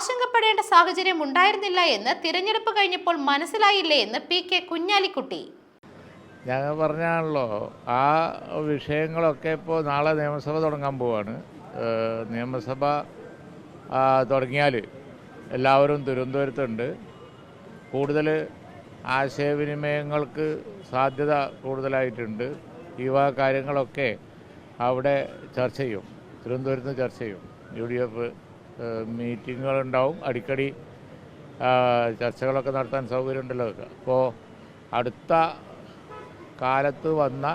ആശങ്കപ്പെടേണ്ട സാഹചര്യം ഉണ്ടായിരുന്നില്ല എന്ന് തിരഞ്ഞെടുപ്പ് കഴിഞ്ഞപ്പോൾ മനസ്സിലായില്ലേ എന്ന് പി കെ കുഞ്ഞാലിക്കുട്ടി. ഞങ്ങൾ പറഞ്ഞാണല്ലോ ആ വിഷയങ്ങളൊക്കെ ഇപ്പോൾ നാളെ നിയമസഭ തുടങ്ങാൻ പോവാണ്. നിയമസഭ തുടങ്ങിയാൽ എല്ലാവരും തിരുവനന്തപുരത്തുണ്ട്. കൂടുതൽ ആശയവിനിമയങ്ങൾക്ക് സാധ്യത കൂടുതലായിട്ടുണ്ട്. ഈ വക കാര്യങ്ങളൊക്കെ അവിടെ ചർച്ച ചെയ്യും. തിരുവനന്തപുരത്ത് ചർച്ച ചെയ്യും. യു ഡി എഫ് മീറ്റിങ്ങുകളുണ്ടാവും. അടിക്കടി ചർച്ചകളൊക്കെ നടത്താൻ സൗകര്യമുണ്ടല്ലോ അപ്പോൾ അടുത്ത കാലത്ത് വന്ന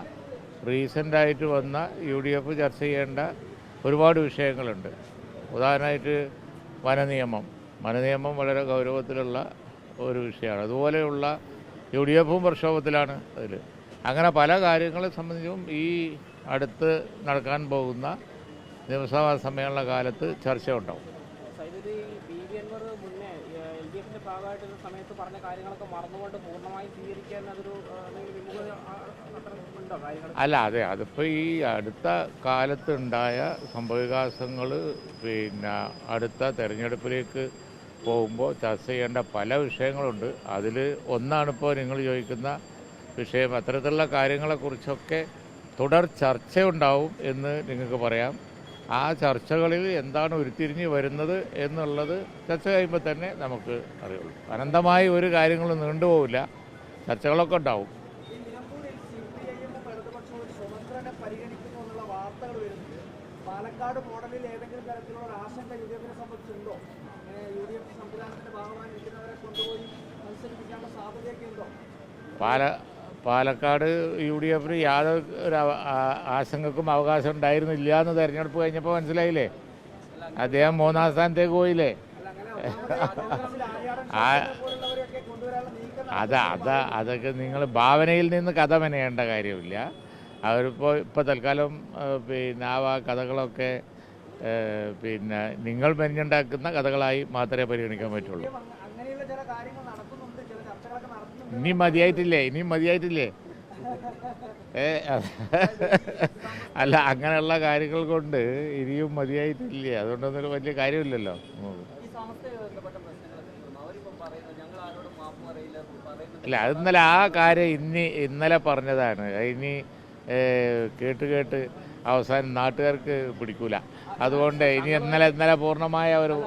റീസെന്റായിട്ട് വന്ന യു ഡി എഫ് ചർച്ച ചെയ്യേണ്ട ഒരുപാട് വിഷയങ്ങളുണ്ട്. ഉദാഹരണമായിട്ട് വനനിയമം. വനനിയമം വളരെ ഗൗരവത്തിലുള്ള ഒരു വിഷയമാണ്. അതുപോലെയുള്ള യു ഡി എഫും പ്രക്ഷോഭത്തിലാണ് അതിൽ അങ്ങനെ പല കാര്യങ്ങളെ സംബന്ധിച്ചും ഈ അടുത്ത് നടക്കാൻ പോകുന്ന നിയമസഭാ സമ്മേളന കാലത്ത് ചർച്ച ഉണ്ടാവും സൈദ് ഈ പി വി അൻവർ മുന്നേ ഡി സമയത്ത് പറഞ്ഞ കാര്യങ്ങളൊക്കെ മറന്നുകൊണ്ട് പൂർണമായും സ്വീകരിക്കാൻ അതൊരു കാര്യങ്ങൾ അല്ല അതെ. അതിപ്പോൾ ഈ അടുത്ത കാലത്തുണ്ടായ സംഭവവികാസങ്ങൾ പിന്നെ അടുത്ത തെരഞ്ഞെടുപ്പിലേക്ക് പോകുമ്പോൾ ചർച്ച ചെയ്യേണ്ട പല വിഷയങ്ങളുണ്ട്. അതിൽ ഒന്നാണ് ഇപ്പോൾ നിങ്ങൾ ചോദിക്കുന്ന വിഷയം. അത്തരത്തിലുള്ള കാര്യങ്ങളെക്കുറിച്ചൊക്കെ തുടർ ചർച്ചയുണ്ടാവും എന്ന് നിങ്ങൾക്ക് പറയാം. ആ ചർച്ചകളിൽ എന്താണ് ഉരുത്തിരിഞ്ഞ് വരുന്നത് എന്നുള്ളത് ചർച്ച കഴിയുമ്പോൾ തന്നെ നമുക്ക് അറിയുള്ളൂ. അനന്തമായി ഒരു കാര്യങ്ങളും നീണ്ടുപോകില്ല ചർച്ചകളൊക്കെ ഉണ്ടാവും. പാലക്കാട് മോഡലിൽ ഏതെങ്കിലും തരത്തിലുള്ള ആശങ്ക യു ഡി എഫിനെ സംബന്ധിച്ചുണ്ടോ? യു ഡി എഫ് സംവിധാനത്തിന്റെ ഭാഗമായി നിൽക്കുന്നവരെ കൊണ്ടുപോയി മത്സരിപ്പിക്കാനുള്ള സാധ്യതയൊക്കെ ഉണ്ടോ? പാല പാലക്കാട് യു ഡി എഫിന് യാതൊരു ആശങ്കക്കും അവകാശം ഉണ്ടായിരുന്നില്ല എന്ന് തെരഞ്ഞെടുപ്പ് കഴിഞ്ഞപ്പോൾ മനസ്സിലായില്ലേ? അദ്ദേഹം മൂന്നാം സ്ഥാനത്തേക്ക് പോയില്ലേ? അത് അത് അതൊക്കെ നിങ്ങൾ ഭാവനയിൽ നിന്ന് കഥ മെനയേണ്ട കാര്യമില്ല. അവരിപ്പോൾ ഇപ്പോൾ തൽക്കാലം പിന്നെ ആ കഥകളൊക്കെ പിന്നെ നിങ്ങൾ മെനഞ്ഞുണ്ടാക്കുന്ന കഥകളായി മാത്രമേ പരിഗണിക്കാൻ പറ്റുള്ളൂ. ഇനി മതിയായിട്ടില്ലേ ഇനി മതിയായിട്ടില്ലേ ഏ അല്ല അങ്ങനെയുള്ള കാര്യങ്ങൾ കൊണ്ട് ഇനിയും മതിയായിട്ടില്ലേ? അതുകൊണ്ടൊന്നും വലിയ കാര്യമില്ലല്ലോ. അല്ല അത് ഇന്നലെ ആ കാര്യം ഇനി ഇന്നലെ പറഞ്ഞതാണ്. ഇനി കേട്ട് കേട്ട് അവസാനം നാട്ടുകാർക്ക് പിടിക്കൂല. അതുകൊണ്ട് ഇനി ഇന്നലെ ഇന്നലെ പൂർണമായ ഒരു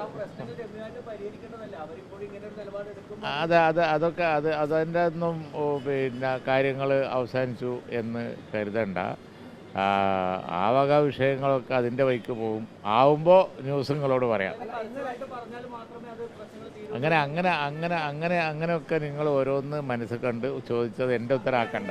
അത് അത് അതൊക്കെ അത് അതിന്റെ ഒന്നും പിന്നെ കാര്യങ്ങൾ അവസാനിച്ചു എന്ന് കരുതണ്ട. ആ, വക വിഷയങ്ങളൊക്കെ അതിന്റെ വഴിക്ക് പോകും ആവുമ്പോൾ ന്യൂസ് നിങ്ങളോട് പറയാം. അങ്ങനെ അങ്ങനെ അങ്ങനെ അങ്ങനെ അങ്ങനെയൊക്കെ നിങ്ങൾ ഓരോന്ന് മനസ്സിൽ കണ്ട് ചോദിച്ചത് എന്റെ ഉത്തരാക്കണ്ട